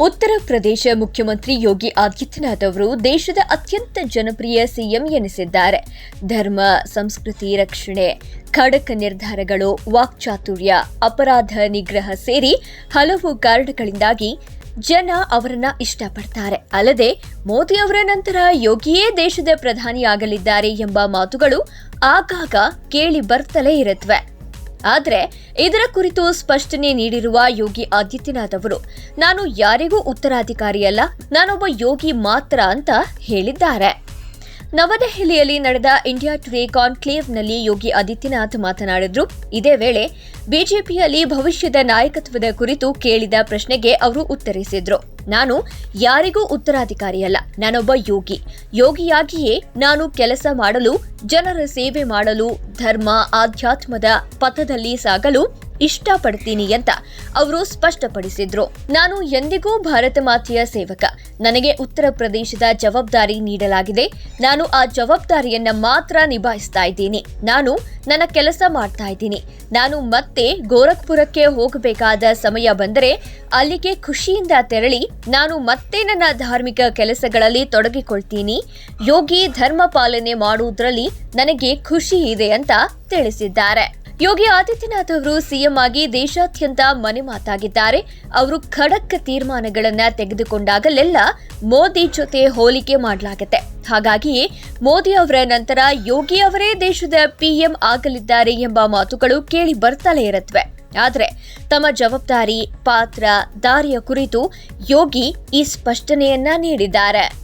ಉತ್ತರ ಪ್ರದೇಶ ಮುಖ್ಯಮಂತ್ರಿ ಯೋಗಿ ಆದಿತ್ಯನಾಥ್ ಅವರು ದೇಶದ ಅತ್ಯಂತ ಜನಪ್ರಿಯ ಸಿಎಂ ಎನಿಸಿದ್ದಾರೆ. ಧರ್ಮ, ಸಂಸ್ಕೃತಿ, ರಕ್ಷಣೆ, ಖಡಕ್ ನಿರ್ಧಾರಗಳು, ವಾಕ್ಚಾತುರ್ಯ, ಅಪರಾಧ ನಿಗ್ರಹ ಸೇರಿ ಹಲವು ಕಾರಣಗಳಿಂದಾಗಿ ಜನ ಅವರನ್ನ ಇಷ್ಟಪಡ್ತಾರೆ. ಅಲ್ಲದೆ ಮೋದಿ ಅವರ ನಂತರ ಯೋಗಿಯೇ ದೇಶದ ಪ್ರಧಾನಿಯಾಗಲಿದ್ದಾರೆ ಎಂಬ ಮಾತುಗಳು ಆಗಾಗ ಕೇಳಿ ಬರ್ತಲೇ ಇರುತ್ತವೆ ಆದರೆ ಇದರ ಕುರಿತು ಸ್ಪಷ್ಟನೆ ನೀಡಿರುವ ಯೋಗಿ ಆದಿತ್ಯನಾಥ್ ಅವರು, ನಾನು ಯಾರಿಗೂ ಉತ್ತರಾಧಿಕಾರಿಯಲ್ಲ, ನಾನೊಬ್ಬ ಯೋಗಿ ಮಾತ್ರ ಅಂತ ಹೇಳಿದ್ದಾರೆ. ನವದೆಹಲಿಯಲ್ಲಿ ನಡೆದ ಇಂಡಿಯಾ ಟುಡೇ ಕಾನ್ಕ್ಲೇವ್ನಲ್ಲಿ ಯೋಗಿ ಆದಿತ್ಯನಾಥ್ ಮಾತನಾಡಿದ್ರು. ಇದೇ ವೇಳೆ ಬಿಜೆಪಿಯಲ್ಲಿ ಭವಿಷ್ಯದ ನಾಯಕತ್ವದ ಕುರಿತು ಕೇಳಿದ ಪ್ರಶ್ನೆಗೆ ಅವರು ಉತ್ತರಿಸಿದ್ರು. ನಾನು ಯಾರಿಗೂ ಉತ್ತರಾಧಿಕಾರಿಯಲ್ಲ, ನಾನೊಬ್ಬ ಯೋಗಿ. ಯೋಗಿಯಾಗಿಯೇ ನಾನು ಕೆಲಸ ಮಾಡಲು, ಜನರ ಸೇವೆ ಮಾಡಲು, ಧರ್ಮ, ಆಧ್ಯಾತ್ಮದ ಪಥದಲ್ಲಿ ಸಾಗಲು ಇಷ್ಟಪಡ್ತೀನಿ ಅಂತ ಅವರು ಸ್ಪಷ್ಟಪಡಿಸಿದ್ರು. ನಾನು ಎಂದಿಗೂ ಭಾರತ ಮಾತೆಯ ಸೇವಕ. ನನಗೆ ಉತ್ತರ ಪ್ರದೇಶದ ಜವಾಬ್ದಾರಿ ನೀಡಲಾಗಿದೆ. ನಾನು ಆ ಜವಾಬ್ದಾರಿಯನ್ನ ಮಾತ್ರ ನಿಭಾಯಿಸ್ತಾ ಇದ್ದೀನಿ. ನಾನು ನನ್ನ ಕೆಲಸ ಮಾಡ್ತಾ ಇದ್ದೀನಿ. ನಾನು ಮತ್ತೆ ಗೋರಖ್ಪುರಕ್ಕೆ ಹೋಗಬೇಕಾದ ಸಮಯ ಬಂದರೆ ಅಲ್ಲಿಗೆ ಖುಷಿಯಿಂದ ತೆರಳಿ ನಾನು ಮತ್ತೆ ನನ್ನ ಧಾರ್ಮಿಕ ಕೆಲಸಗಳಲ್ಲಿ ತೊಡಗಿಕೊಳ್ತೀನಿ. ಯೋಗಿ ಧರ್ಮ ಪಾಲನೆ ಮಾಡುವುದರಲ್ಲಿ ನನಗೆ ಖುಷಿ ಇದೆ ಅಂತ ತಿಳಿಸಿದ್ದಾರೆ. ಯೋಗಿ ಆದಿತ್ಯನಾಥ್ ಅವರು ಸಿಎಂ ಆಗಿ ದೇಶಾದ್ಯಂತ ಮನೆ ಮಾತಾಗಿದ್ದಾರೆ. ಅವರು ಖಡಕ್ ತೀರ್ಮಾನಗಳನ್ನ ತೆಗೆದುಕೊಂಡಾಗಲೆಲ್ಲ ಮೋದಿ ಜೊತೆ ಹೋಲಿಕೆ ಮಾಡಲಾಗುತ್ತೆ. ಹಾಗಾಗಿ ಮೋದಿ ಅವರ ನಂತರ ಯೋಗಿ ಅವರೇ ದೇಶದ ಪಿಎಂ ಆಗಲಿದ್ದಾರೆ ಎಂಬ ಮಾತುಗಳು ಕೇಳಿ ಬರ್ತಲೇ ಇರುತ್ತವೆ ಆದರೆ ತಮ್ಮ ಜವಾಬ್ದಾರಿ, ಪಾತ್ರ, ದಾರಿಯ ಕುರಿತು ಯೋಗಿ ಈ ಸ್ಪಷ್ಟನೆಯನ್ನ ನೀಡಿದ್ದಾರೆ.